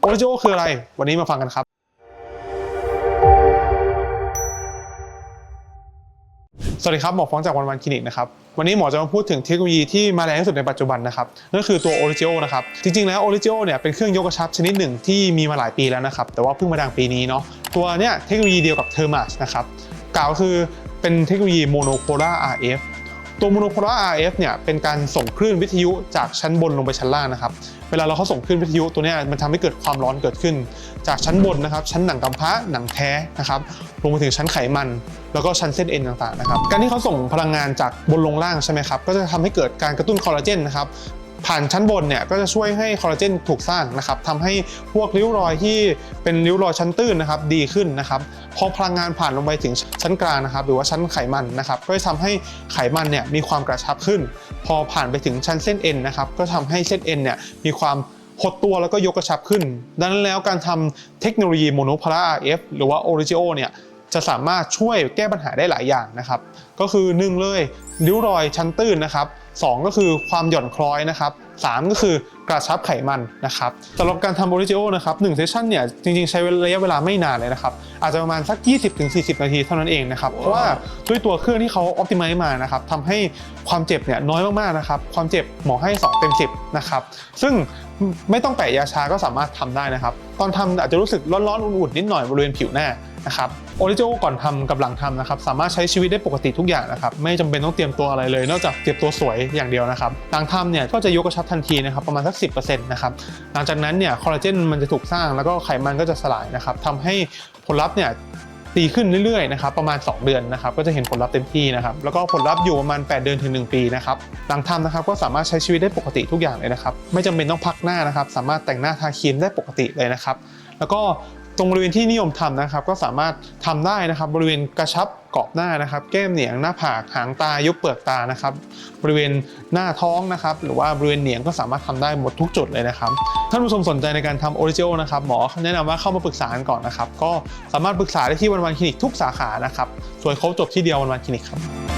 โอริจิโอคืออะไร วันนี้มาฟังกันครับ สวัสดีครับ หมอฟ้องจากวันวันคลินิกนะครับ วันนี้หมอจะมาพูดถึงเทคโนโลยีที่มาแรงที่สุดในปัจจุบันนะครับ นั่นคือตัว Origio นะครับ จริงๆ แล้ว Origio เนี่ยเป็นเครื่องยกกระชับชนิดหนึ่งที่มีมาหลายปีแล้วนะครับ แต่ว่าเพิ่งมาดังปีนี้เนาะ ตัวเนี้ยเทคโนโลยีเดียวกับ Thermas นะครับ กล่าวคือเป็นเทคโนโลยี Monopolar RF ตัวมโนโพล RF เนี่ยเป็นการส่งคลื่นวิทยุจากชั้นบนลงไปชั้นล่างนะครับ เวลาเราเขาส่งคลื่นวิทยุตัวนี้มันทำให้เกิดความร้อนเกิดขึ้น จากชั้นบนนะครับ ชั้นหนังกำพร้าหนังแท้นะครับลงไปถึงชั้นไขมัน แล้วก็ชั้นเส้นเอ็นต่างๆนะครับ การที่เขาส่งพลังงานจากบนลงล่างใช่ไหมครับก็จะทำให้เกิดการกระตุ้นคอลลาเจนนะครับ ผ่านชั้นบนเนี่ยก็จะช่วยให้คอลลาเจนถูกสร้างนะครับทำให้พวกริ้วรอยที่เป็นริ้วรอยชั้นตื้นนะครับดีขึ้นนะครับพอพลังงานผ่านลงไปถึงชั้นกลางนะครับ หรือว่าชั้นไขมันนะครับ ก็จะทำให้ไขมันเนี่ยมีความกระชับขึ้น พอผ่านไปถึงชั้นเส้นเอ็นนะครับก็ทำให้เส้นเอ็นเนี่ยมีความหดตัวแล้วก็ยกกระชับขึ้น ดังนั้นแล้วการทำเทคโนโลยีโมโนพารา RF หรือว่า Origio เนี่ย จะสามารถช่วยแก้ปัญหาได้หลายอย่างนะครับ ก็คือ 1 เลยริ้วรอยชั้นตื้นนะครับ 2 ก็คือความหย่อนคล้อยนะครับ 3 ก็คือกระชับไขมันนะครับสำหรับการทำ Origio นะครับ1เซสชันเนี่ยจริงๆ ใช้ระยะเวลาไม่นานเลยนะครับ อาจจะประมาณสัก 20-40 นาทีเท่านั้นเองนะครับ เพราะว่าด้วยตัวเครื่องที่เขา optimize มานะครับทำให้ความเจ็บเนี่ยน้อยมากๆนะครับ ความเจ็บหมอให้ 2 เต็ม 10 นะครับ ซึ่งไม่ต้องแปะยาชาก็สามารถทำได้นะครับ ตอนทำอาจจะรู้สึกร้อนๆ อุ่นๆ นิดหน่อยบริเวณผิวหน้า นะครับโอริจิโอก่อนทำกับหลังทำนะครับ สามารถใช้ชีวิตได้ปกติทุกอย่างนะครับ ไม่จำเป็นต้องเตรียมตัวอะไรเลย นอกจากเตรียมตัวสวยอย่างเดียวนะครับ หลังทำเนี่ยก็จะยกกระชับทันทีนะครับ ประมาณสัก 10%นะครับ หลังจากนั้นเนี่ยคอลลาเจนมันจะถูกสร้างแล้วก็ไขมันก็จะสลายนะครับทำให้ผลลัพธ์เนี่ยดีขึ้นเรื่อยๆนะครับประมาณ 2 เดือนนะครับก็จะเห็นผลลัพธ์เต็มที่นะครับแล้วก็ผลลัพธ์อยู่ประมาณ 8 เดือนถึง 1 ปีนะครับหลังทำนะครับก็สามารถใช้ชีวิตได้ปกติทุกอย่างเลยนะครับไม่จำเป็นต้องพักหน้านะครับสามารถแต่งหน้าทาครีมได้ปกติเลยนะครับแล้วก็ รงบริเวณที่นิยมทำนะครับ ก็สามารถทำได้นะครับ บริเวณกระชับกรอบหน้านะครับ แก้มเหนียงหน้าผากหางตายุบเปลือกตานะครับ บริเวณหน้าท้องนะครับ หรือว่าบริเวณเหนียงก็สามารถทำได้หมดทุกจุดเลยนะครับท่านผู้ชมสนใจในการทำโอริจิโอนะครับหมอแนะนำว่าเข้ามาปรึกษากันก่อนนะครับ ก็สามารถปรึกษาได้ที่วันวันคลินิกทุกสาขานะครับสวยครบจบที่เดียววันวันคลินิกครับ